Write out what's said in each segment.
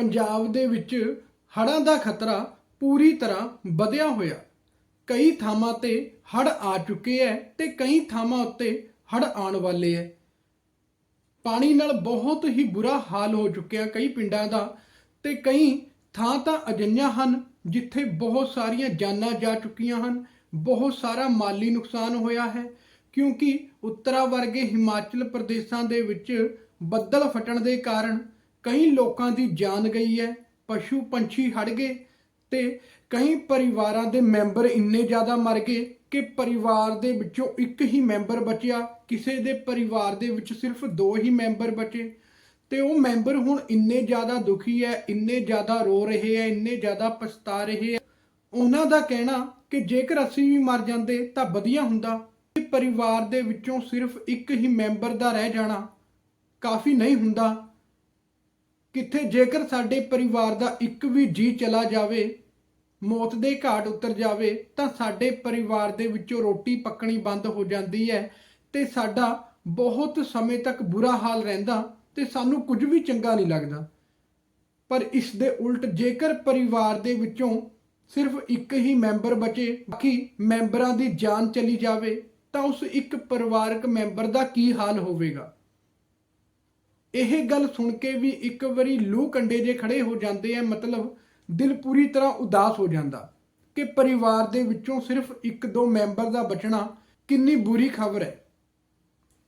ਪੰਜਾਬ ਦੇ ਵਿੱਚ ਹੜ੍ਹਾਂ ਦਾ ਖਤਰਾ ਪੂਰੀ ਤਰ੍ਹਾਂ ਵਧਿਆ ਹੋਇਆ। ਕਈ ਥਾਵਾਂ ਤੇ ਹੜ੍ਹ ਆ ਚੁੱਕੇ ਐ ਤੇ ਕਈ ਥਾਵਾਂ ਉੱਤੇ ਹੜ੍ਹ ਆਉਣ ਵਾਲੇ ਐ। ਪਾਣੀ ਨਾਲ ਬਹੁਤ ਹੀ ਬੁਰਾ ਹਾਲ ਹੋ ਚੁੱਕਿਆ ਕਈ ਪਿੰਡਾਂ ਦਾ ਤੇ ਕਈ ਥਾਂ ਤਾਂ ਅਜਿਹੀਆਂ ਹਨ ਜਿੱਥੇ ਬਹੁਤ ਸਾਰੀਆਂ ਜਾਨਾਂ ਜਾ ਚੁੱਕੀਆਂ ਹਨ, ਬਹੁਤ ਸਾਰਾ ਮਾਲੀ ਨੁਕਸਾਨ ਹੋਇਆ ਹੈ, ਕਿਉਂਕਿ ਉੱਤਰਾ ਵਰਗੇ ਹਿਮਾਚਲ ਪ੍ਰਦੇਸ਼ਾਂ ਦੇ ਵਿੱਚ ਬੱਦਲ ਫਟਣ ਦੇ ਕਾਰਨ ਕਈ ਲੋਕਾਂ ਦੀ ਜਾਨ ਗਈ ਹੈ, ਪਸ਼ੂ ਪੰਛੀ ਹੜ ਗਏ ਤੇ ਕਈ ਪਰਿਵਾਰਾਂ ਦੇ ਮੈਂਬਰ ਇੰਨੇ ਜ਼ਿਆਦਾ ਮਰ ਗਏ ਕਿ ਪਰਿਵਾਰ ਦੇ ਵਿੱਚੋਂ ਇੱਕ ਹੀ ਮੈਂਬਰ ਬਚਿਆ, ਕਿਸੇ ਦੇ ਪਰਿਵਾਰ ਦੇ ਵਿੱਚ ਸਿਰਫ ਦੋ ਹੀ ਮੈਂਬਰ ਬਚੇ। ਤੇ ਉਹ ਮੈਂਬਰ ਹੁਣ ਇੰਨੇ ਜ਼ਿਆਦਾ ਦੁਖੀ ਹੈ, ਇੰਨੇ ਜ਼ਿਆਦਾ ਰੋ ਰਹੇ ਹੈ, ਇੰਨੇ ਜ਼ਿਆਦਾ ਪਛਤਾ ਰਹੇ ਹੈ। ਉਹਨਾਂ ਦਾ ਕਹਿਣਾ ਕਿ ਜੇਕਰ ਅਸੀਂ ਵੀ ਮਰ ਜਾਂਦੇ ਤਾਂ ਵਧੀਆ ਹੁੰਦਾ। ਕਿ ਪਰਿਵਾਰ ਦੇ ਵਿੱਚੋਂ ਸਿਰਫ ਇੱਕ ਹੀ ਮੈਂਬਰ ਦਾ ਰਹਿ ਜਾਣਾ ਕਾਫੀ ਨਹੀਂ ਹੁੰਦਾ। ਕਿੱਥੇ ਜੇਕਰ ਸਾਡੇ ਪਰਿਵਾਰ ਦਾ ਇੱਕ ਵੀ ਜੀ ਚਲਾ ਜਾਵੇ, ਮੌਤ ਦੇ ਘਾਟ ਉਤਰ ਜਾਵੇ, ਤਾਂ ਸਾਡੇ ਪਰਿਵਾਰ ਦੇ ਵਿੱਚੋਂ ਰੋਟੀ ਪੱਕਣੀ ਬੰਦ ਹੋ ਜਾਂਦੀ ਹੈ ਤੇ ਸਾਡਾ ਬਹੁਤ ਸਮੇਂ ਤੱਕ ਬੁਰਾ ਹਾਲ ਰਹਿੰਦਾ ਤੇ ਸਾਨੂੰ ਕੁਝ ਵੀ ਚੰਗਾ ਨਹੀਂ ਲੱਗਦਾ। ਪਰ ਇਸ ਦੇ ਉਲਟ ਜੇਕਰ ਪਰਿਵਾਰ ਦੇ ਵਿੱਚੋਂ ਸਿਰਫ ਇੱਕ ਹੀ ਮੈਂਬਰ ਬਚੇ, ਬਾਕੀ ਮੈਂਬਰਾਂ ਦੀ ਜਾਨ ਚਲੀ ਜਾਵੇ, ਤਾਂ ਉਸ ਇੱਕ ਪਰਿਵਾਰਕ ਮੈਂਬਰ ਦਾ ਕੀ ਹਾਲ ਹੋਵੇਗਾ? ਇਹ ਗੱਲ ਸੁਣ ਕੇ ਵੀ ਇੱਕ ਵਾਰੀ ਲੂ ਕੰਡੇ ਜੇ ਖੜੇ ਹੋ ਜਾਂਦੇ ਆ ਮਤਲਬ ਦਿਲ ਪੂਰੀ ਤਰ੍ਹਾਂ ਉਦਾਸ ਹੋ ਜਾਂਦਾ ਕਿ ਪਰਿਵਾਰ ਦੇ ਵਿੱਚੋਂ ਸਿਰਫ ਇੱਕ ਦੋ ਮੈਂਬਰ ਦਾ ਬਚਣਾ ਕਿੰਨੀ ਬੁਰੀ ਖਬਰ ਹੈ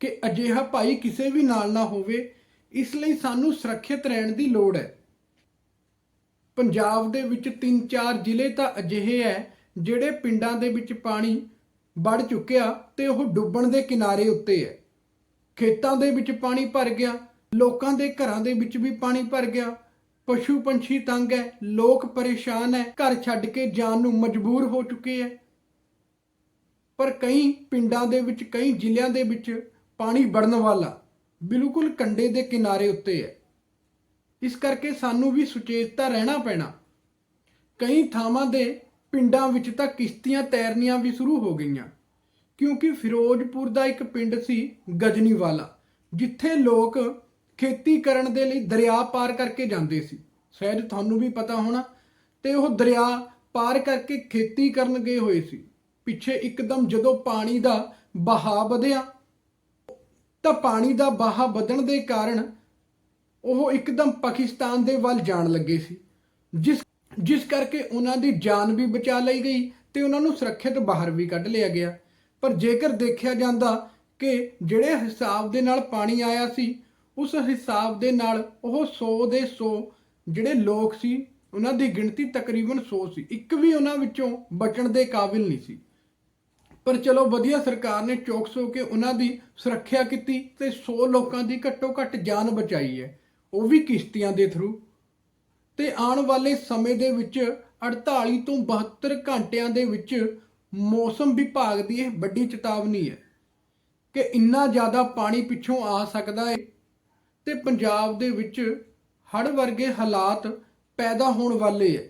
ਕਿ ਅਜਿਹਾ ਭਾਈ ਕਿਸੇ ਵੀ ਨਾਲ ਨਾ ਹੋਵੇ, ਇਸ ਲਈ ਸਾਨੂੰ ਸੁਰੱਖਿਅਤ ਰਹਿਣ ਦੀ ਲੋੜ ਹੈ ਪੰਜਾਬ ਦੇ ਵਿੱਚ ਤਿੰਨ ਚਾਰ ਜ਼ਿਲ੍ਹੇ ਤਾਂ ਅਜਿਹੇ ਹੈ ਜਿਹੜੇ ਪਿੰਡਾਂ ਦੇ ਵਿੱਚ ਪਾਣੀ ਵੜ ਚੁੱਕਿਆ ਤੇ ਉਹ ਡੁੱਬਣ ਦੇ ਕਿਨਾਰੇ ਉੱਤੇ ਹੈ ਖੇਤਾਂ ਦੇ ਵਿੱਚ ਪਾਣੀ ਭਰ ਗਿਆ ਲੋਕਾਂ ਦੇ ਘਰਾਂ ਦੇ ਵਿੱਚ ਵੀ ਪਾਣੀ ਭਰ ਗਿਆ। ਪਸ਼ੂ ਪੰਛੀ ਤੰਗ ਹੈ ਲੋਕ ਪਰੇਸ਼ਾਨ ਹੈ ਘਰ ਛੱਡ ਕੇ ਜਾਣ ਨੂੰ ਮਜਬੂਰ ਹੋ ਚੁੱਕੇ ਹੈ ਪਰ ਕਈ ਪਿੰਡਾਂ ਦੇ ਵਿੱਚ, ਕਈ ਜ਼ਿਲ੍ਹਿਆਂ ਦੇ ਵਿੱਚ ਪਾਣੀ ਵੜਨ ਵਾਲਾ ਬਿਲਕੁਲ ਕੰਡੇ ਦੇ ਕਿਨਾਰੇ ਉੱਤੇ ਹੈ ਇਸ ਕਰਕੇ ਸਾਨੂੰ ਵੀ ਸੁਚੇਤਤਾ ਰਹਿਣਾ ਪੈਣਾ। ਕਈ ਥਾਵਾਂ ਦੇ ਪਿੰਡਾਂ ਵਿੱਚ ਤਾਂ ਕਿਸ਼ਤੀਆਂ ਤੈਰਨੀਆਂ ਵੀ ਸ਼ੁਰੂ ਹੋ ਗਈਆਂ, ਕਿਉਂਕਿ ਫਿਰੋਜ਼ਪੁਰ ਦਾ ਇੱਕ ਪਿੰਡ ਸੀ ਗਜਨੀ ਵਾਲਾ ਜਿੱਥੇ ਲੋਕ ਖੇਤੀ ਕਰਨ ਦੇ ਲਈ ਦਰਿਆ ਪਾਰ ਕਰਕੇ ਜਾਂਦੇ ਸੀ। ਸ਼ਾਇਦ ਤੁਹਾਨੂੰ ਵੀ ਪਤਾ ਹੋਣਾ, ਤੇ ਉਹ ਦਰਿਆ ਪਾਰ ਕਰਕੇ ਖੇਤੀ ਕਰਨ ਗਏ ਹੋਏ ਸੀ। ਪਿੱਛੇ ਇੱਕਦਮ ਜਦੋਂ ਪਾਣੀ ਦਾ ਬਹਾਅ ਵਧਿਆ, ਤਾਂ ਪਾਣੀ ਦਾ ਬਹਾਅ ਵਧਣ ਦੇ ਕਾਰਨ ਉਹ ਇੱਕਦਮ ਪਾਕਿਸਤਾਨ ਦੇ ਵੱਲ ਜਾਣ ਲੱਗੇ ਸੀ। ਜਿਸ ਜਿਸ ਕਰਕੇ ਉਹਨਾਂ ਦੀ ਜਾਨ ਵੀ ਬਚਾ ਲਈ ਗਈ ਤੇ ਉਹਨਾਂ ਨੂੰ ਸੁਰੱਖਿਅਤ ਬਾਹਰ ਵੀ ਕੱਢ ਲਿਆ ਗਿਆ। ਪਰ ਜੇਕਰ ਦੇਖਿਆ ਜਾਂਦਾ ਕਿ ਜਿਹੜੇ ਹਿਸਾਬ ਦੇ ਨਾਲ ਪਾਣੀ ਆਇਆ ਸੀ ਉਸ ਹਿਸਾਬ ਦੇ ਨਾਲ ਉਹ 100 ਦੇ 100 ਜਿਹੜੇ ਲੋਕ ਸੀ, ਉਹਨਾਂ ਦੀ ਗਿਣਤੀ ਤਕਰੀਬਨ 100 ਸੀ। ਇੱਕ ਵੀ ਉਹਨਾਂ ਵਿੱਚੋਂ ਬਚਣ ਦੇ ਕਾਬਿਲ ਨਹੀਂ ਸੀ। ਪਰ ਚਲੋ ਵਧੀਆ ਸਰਕਾਰ ਨੇ ਚੌਕਸ ਹੋ ਕੇ ਉਹਨਾਂ ਦੀ ਸੁਰੱਖਿਆ ਕੀਤੀ ਤੇ 100 ਲੋਕਾਂ ਦੀ ਘੱਟੋ ਘੱਟ ਜਾਨ ਬਚਾਈ ਹੈ। ਉਹ ਵੀ ਕਿਸ਼ਤੀਆਂ ਦੇ ਥਰੂ ਤੇ ਆਉਣ ਵਾਲੇ ਸਮੇਂ ਦੇ ਵਿੱਚ 48 ਤੋਂ 72 ਘੰਟਿਆਂ ਦੇ ਵਿੱਚ ਮੌਸਮ ਵਿਭਾਗ ਦੀ ਇਹ ਵੱਡੀ ਚੇਤਾਵਨੀ ਹੈ ਕਿ ਇੰਨਾ ਜ਼ਿਆਦਾ ਪਾਣੀ ਪਿੱਛੋਂ ਆ ਸਕਦਾ ਹੈ। ਤੇ ਪੰਜਾਬ ਦੇ ਵਿੱਚ ਹੜ੍ਹ ਵਰਗੇ ਹਾਲਾਤ ਪੈਦਾ ਹੋਣ ਵਾਲੇ ਹੈ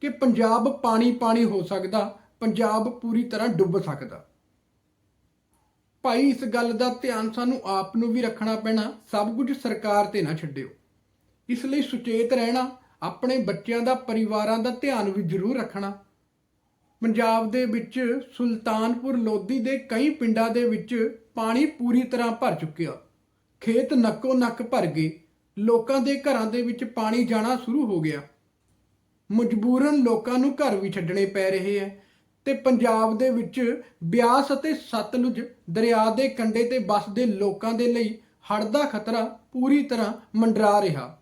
ਕਿ ਪੰਜਾਬ ਪਾਣੀ ਪਾਣੀ ਹੋ ਸਕਦਾ, ਪੰਜਾਬ ਪੂਰੀ ਤਰ੍ਹਾਂ ਡੁੱਬ ਸਕਦਾ। ਭਾਈ, ਇਸ ਗੱਲ ਦਾ ਧਿਆਨ ਸਾਨੂੰ ਆਪ ਨੂੰ ਵੀ ਰੱਖਣਾ ਪੈਣਾ, ਸਭ ਕੁਝ ਸਰਕਾਰ ਤੇ ਨਾ ਛੱਡਿਓ। ਇਸ ਲਈ ਸੁਚੇਤ ਰਹਿਣਾ, ਆਪਣੇ ਬੱਚਿਆਂ ਦਾ, ਪਰਿਵਾਰਾਂ ਦਾ ਧਿਆਨ ਵੀ ਜ਼ਰੂਰ ਰੱਖਣਾ। ਪੰਜਾਬ ਦੇ ਵਿੱਚ ਸੁਲਤਾਨਪੁਰ ਲੋਧੀ ਦੇ ਕਈ ਪਿੰਡਾਂ ਦੇ ਵਿੱਚ ਪਾਣੀ ਪੂਰੀ ਤਰ੍ਹਾਂ ਭਰ ਚੁੱਕਿਆ। ਖੇਤ ਨੱਕੋ ਨੱਕ ਭਰ ਗਏ। ਲੋਕਾਂ ਦੇ ਘਰਾਂ ਦੇ ਵਿੱਚ ਪਾਣੀ ਜਾਣਾ ਸ਼ੁਰੂ ਹੋ ਗਿਆ। ਮਜਬੂਰਨ ਲੋਕਾਂ ਨੂੰ ਘਰ ਵੀ ਛੱਡਣੇ ਪੈ ਰਹੇ ਹੈ ਤੇ ਪੰਜਾਬ ਦੇ ਵਿੱਚ ਬਿਆਸ ਅਤੇ ਸਤਲੁਜ ਦਰਿਆ ਦੇ ਕੰਢੇ ਤੇ ਵੱਸਦੇ ਲੋਕਾਂ ਦੇ ਲਈ ਹੜ੍ਹ ਦਾ ਖਤਰਾ ਪੂਰੀ ਤਰ੍ਹਾਂ ਮੰਡਰਾ ਰਿਹਾ।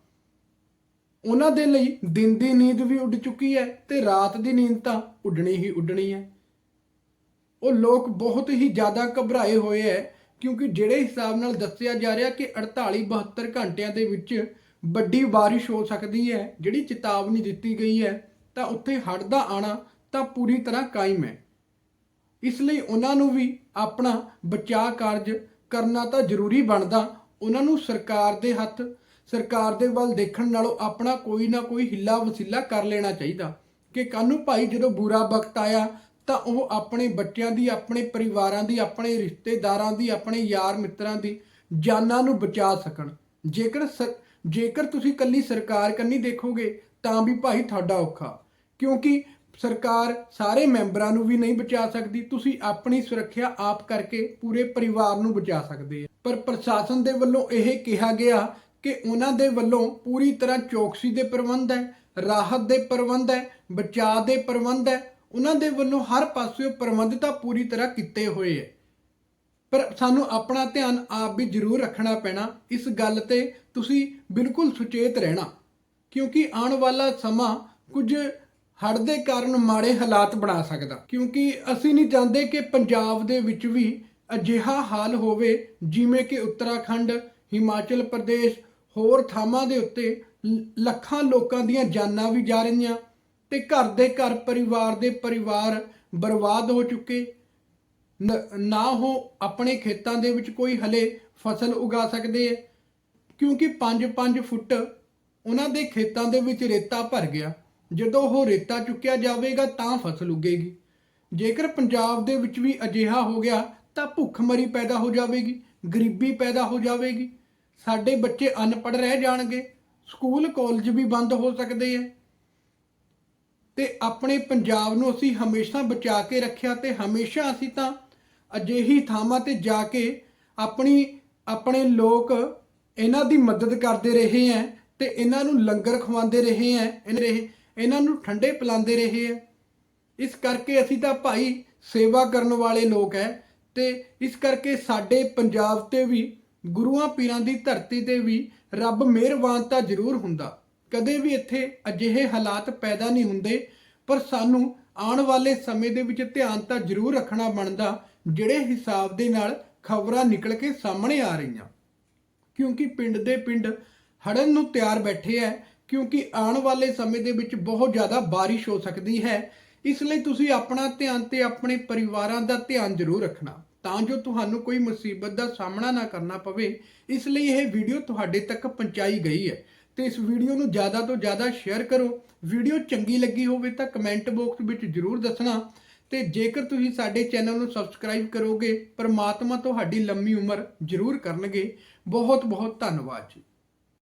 ਉਹਨਾਂ ਦੇ ਲਈ ਦਿਨ ਦੀ ਨੀਂਦ ਵੀ ਉੱਡ ਚੁੱਕੀ ਹੈ ਤੇ ਰਾਤ ਦੀ ਨੀਂਦ ਤਾਂ ਉੱਡਣੀ ਹੀ ਉੱਡਣੀ ਹੈ ਉਹ ਲੋਕ ਬਹੁਤ ਹੀ ਜ਼ਿਆਦਾ ਘਬਰਾਏ ਹੋਏ ਹੈ ਕਿਉਂਕਿ ਜਿਹੜੇ ਹਿਸਾਬ ਨਾਲ ਦੱਸਿਆ ਜਾ ਰਿਹਾ ਕਿ 48 72 ਘੰਟਿਆਂ ਦੇ ਵਿੱਚ ਵੱਡੀ ਬਾਰਿਸ਼ ਹੋ ਸਕਦੀ ਹੈ, ਜਿਹੜੀ ਚੇਤਾਵਨੀ ਦਿੱਤੀ ਗਈ ਹੈ, ਤਾਂ ਉੱਥੇ ਹੜ੍ਹ ਦਾ ਆਣਾ ਤਾਂ ਪੂਰੀ ਤਰ੍ਹਾਂ ਕਾਇਮ ਹੈ। ਇਸ ਲਈ ਉਹਨਾਂ ਨੂੰ ਵੀ ਆਪਣਾ ਬਚਾਅ ਕਾਰਜ ਕਰਨਾ ਤਾਂ ਜ਼ਰੂਰੀ ਬਣਦਾ। ਉਹਨਾਂ ਨੂੰ ਸਰਕਾਰ ਦੇ ਹੱਥ, ਸਰਕਾਰ ਦੇ ਵੱਲ ਦੇਖਣ ਨਾਲੋਂ ਆਪਣਾ ਕੋਈ ਨਾ ਕੋਈ ਹਿੱਲਾ ਵਸੀਲਾ ਕਰ ਲੈਣਾ ਚਾਹੀਦਾ। ਕਿ ਕਾਨੂੰ ਭਾਈ ਜਦੋਂ ਬੁਰਾ ਵਕਤ ਆਇਆ ਤਾਂ ਉਹ ਆਪਣੇ ਬੱਚਿਆਂ ਦੀ, ਆਪਣੇ ਪਰਿਵਾਰਾਂ ਦੀ, ਆਪਣੇ ਰਿਸ਼ਤੇਦਾਰਾਂ ਦੀ, ਆਪਣੇ ਯਾਰ ਮਿੱਤਰਾਂ ਦੀ ਜਾਨਾਂ ਨੂੰ ਬਚਾ ਸਕਣ। ਜੇਕਰ ਸ- ਜੇਕਰ ਤੁਸੀਂ ਕੱਲੀ ਸਰਕਾਰ ਕੰਨੀ ਦੇਖੋਗੇ, ਤਾਂ ਵੀ ਭਾਈ ਤੁਹਾਡਾ ਔਖਾ। ਕਿਉਂਕਿ ਸਰਕਾਰ ਸਾਰੇ ਮੈਂਬਰਾਂ ਨੂੰ ਵੀ ਨਹੀਂ ਬਚਾ ਸਕਦੀ, ਤੁਸੀਂ ਆਪਣੀ ਸੁਰੱਖਿਆ ਆਪ ਕਰਕੇ ਪੂਰੇ ਪਰਿਵਾਰ ਨੂੰ ਬਚਾ ਸਕਦੇ ਪਰ ਪ੍ਰਸ਼ਾਸਨ ਦੇ ਵੱਲੋਂ ਇਹ ਕਿਹਾ ਗਿਆ ਕਿ ਉਹਨਾਂ ਦੇ ਵੱਲੋਂ ਪੂਰੀ ਤਰ੍ਹਾਂ ਚੌਕਸੀ ਦੇ ਪ੍ਰਬੰਧ ਹੈ, ਰਾਹਤ ਦੇ ਪ੍ਰਬੰਧ ਹੈ, ਬਚਾਅ ਦੇ ਪ੍ਰਬੰਧ ਹੈ ਉਹਨਾਂ ਦੇ ਵੱਲੋਂ ਹਰ ਪਾਸਿਓਂ ਪ੍ਰਬੰਧ ਤਾਂ ਪੂਰੀ ਤਰ੍ਹਾਂ ਕੀਤੇ ਹੋਏ ਹੈ ਪਰ ਸਾਨੂੰ ਆਪਣਾ ਧਿਆਨ ਆਪ ਵੀ ਜ਼ਰੂਰ ਰੱਖਣਾ ਪੈਣਾ। ਇਸ ਗੱਲ ਤੇ ਤੁਸੀਂ ਬਿਲਕੁਲ ਸੁਚੇਤ ਰਹਿਣਾ। ਕਿਉਂਕਿ ਆਉਣ ਵਾਲਾ ਸਮਾਂ ਕੁਝ ਹੜ੍ਹ ਦੇ ਕਾਰਨ ਮਾੜੇ ਹਾਲਾਤ ਬਣਾ ਸਕਦਾ। ਕਿਉਂਕਿ ਅਸੀਂ ਨਹੀਂ ਚਾਹੁੰਦੇ ਕਿ ਪੰਜਾਬ ਦੇ ਵਿੱਚ ਵੀ ਅਜਿਹਾ ਹਾਲ ਹੋਵੇ, ਜਿਵੇਂ ਕਿ ਉੱਤਰਾਖੰਡ, ਹਿਮਾਚਲ ਪ੍ਰਦੇਸ਼ ਹੋਰ ਥਾਵਾਂ ਦੇ ਉੱਤੇ ਲ- ਲੱਖਾਂ ਲੋਕਾਂ ਦੀਆਂ ਜਾਨਾਂ ਵੀ ਜਾ ਰਹੀਆਂ। ਤੇ ਘਰ ਦੇ ਘਰ, ਪਰਿਵਾਰ ਦੇ ਪਰਿਵਾਰ ਬਰਬਾਦ ਹੋ ਚੁੱਕੇ। ਨ- ਨਾ ਉਹ ਆਪਣੇ ਖੇਤਾਂ ਦੇ ਵਿੱਚ ਕੋਈ ਹਲੇ ਫਸਲ ਉਗਾ ਸਕਦੇ ਹੈ, ਕਿਉਂਕਿ 5-5 ਫੁੱਟ ਉਹਨਾਂ ਦੇ ਖੇਤਾਂ ਦੇ ਵਿੱਚ ਰੇਤਾ ਭਰ ਗਿਆ। ਜਦੋਂ ਉਹ ਰੇਤਾ ਚੁੱਕਿਆ ਜਾਵੇਗਾ, ਤਾਂ ਫਸਲ ਉਗੇਗੀ। ਜੇਕਰ ਪੰਜਾਬ ਦੇ ਵਿੱਚ ਵੀ ਅਜਿਹਾ ਹੋ ਗਿਆ, ਤਾਂ ਭੁੱਖਮਰੀ ਪੈਦਾ ਹੋ ਜਾਵੇਗੀ, ਗਰੀਬੀ ਪੈਦਾ ਹੋ ਜਾਵੇਗੀ। ਸਾਡੇ ਬੱਚੇ ਅਨਪੜ੍ਹ ਰਹਿ ਜਾਣਗੇ, ਸਕੂਲ, ਕਾਲਜ ਵੀ ਬੰਦ ਹੋ ਸਕਦੇ ਹੈ। ਤੇ ਆਪਣੇ ਪੰਜਾਬ ਨੂੰ ਅਸੀਂ ਹਮੇਸ਼ਾ ਬਚਾ ਕੇ ਰੱਖਿਆ ਤੇ ਹਮੇਸ਼ਾ ਅਸੀਂ ਤਾਂ ਅਜਿਹੀ ਥਾਵਾਂ ਤੇ ਜਾ ਕੇ ਆਪਣੀ, ਆਪਣੇ ਲੋਕ ਇਹਨਾਂ ਦੀ ਮਦਦ ਕਰਦੇ ਰਹੇ ਹੈ ਤੇ ਇਹਨਾਂ ਨੂੰ ਲੰਗਰ ਖਵਾਉਂਦੇ ਰਹੇ ਹੈ ਇਹਨਾਂ ਰਹੇ ਇਹਨਾਂ ਨੂੰ ਠੰਡੇ ਪਿਲਾਉਂਦੇ ਰਹੇ ਹੈ ਇਸ ਕਰਕੇ ਅਸੀਂ ਤਾਂ ਭਾਈ ਸੇਵਾ ਕਰਨ ਵਾਲੇ ਲੋਕ ਹੈ ਤੇ ਇਸ ਕਰਕੇ ਸਾਡੇ ਪੰਜਾਬ ਤੇ ਵੀ ਗੁਰੂਆਂ ਪੀਰਾਂ ਦੀ ਧਰਤੀ ਤੇ ਵੀ ਰੱਬ ਮਿਹਰਬਾਨ ਤਾਂ ਜ਼ਰੂਰ ਹੁੰਦਾ। ਕਦੇ ਵੀ ਇੱਥੇ ਅਜਿਹੇ ਹਾਲਾਤ ਪੈਦਾ ਨਹੀਂ ਹੁੰਦੇ, ਪਰ ਸਾਨੂੰ ਆਉਣ ਵਾਲੇ ਸਮੇਂ ਦੇ ਵਿੱਚ ਧਿਆਨ ਤਾਂ ਜ਼ਰੂਰ ਰੱਖਣਾ ਬਣਦਾ, ਜਿਹੜੇ ਹਿਸਾਬ ਦੇ ਨਾਲ ਖਬਰਾਂ ਨਿਕਲ ਕੇ ਸਾਹਮਣੇ ਆ ਰਹੀਆਂ। ਕਿਉਂਕਿ ਪਿੰਡ ਦੇ ਪਿੰਡ ਹੜਨ ਨੂੰ ਤਿਆਰ ਬੈਠੇ ਹੈ ਕਿਉਂਕਿ ਆਉਣ ਵਾਲੇ ਸਮੇਂ ਦੇ ਵਿੱਚ ਬਹੁਤ ਜ਼ਿਆਦਾ ਬਾਰਿਸ਼ ਹੋ ਸਕਦੀ ਹੈ, ਇਸ ਲਈ ਤੁਸੀਂ ਆਪਣਾ ਧਿਆਨ ਤੇ ਆਪਣੇ ਪਰਿਵਾਰਾਂ ਦਾ ਧਿਆਨ ਜ਼ਰੂਰ ਰੱਖਣਾ। ਤਾਂ ਜੋ ਤੁਹਾਨੂੰ ਕੋਈ ਮੁਸੀਬਤ ਦਾ ਸਾਹਮਣਾ ਨਾ ਕਰਨਾ ਪਵੇ, ਇਸ ਲਈ ਇਹ ਵੀਡੀਓ ਤੁਹਾਡੇ ਤੱਕ ਪਹੁੰਚਾਈ ਗਈ ਹੈ। ਤੇ ਇਸ ਵੀਡੀਓ ਨੂੰ ਜ਼ਿਆਦਾ ਤੋਂ ਜ਼ਿਆਦਾ ਸ਼ੇਅਰ ਕਰੋ। ਵੀਡੀਓ ਚੰਗੀ ਲੱਗੀ ਹੋਵੇ ਤਾਂ ਕਮੈਂਟ ਬਾਕਸ ਵਿੱਚ ਜ਼ਰੂਰ ਦੱਸਣਾ ਤੇ ਜੇਕਰ ਤੁਸੀਂ ਸਾਡੇ ਚੈਨਲ ਨੂੰ ਸਬਸਕ੍ਰਾਈਬ ਕਰੋਗੇ, ਪਰਮਾਤਮਾ ਤੁਹਾਡੀ ਲੰਮੀ ਉਮਰ ਜ਼ਰੂਰ ਕਰਨਗੇ। ਬਹੁਤ ਬਹੁਤ ਧੰਨਵਾਦ ਜੀ।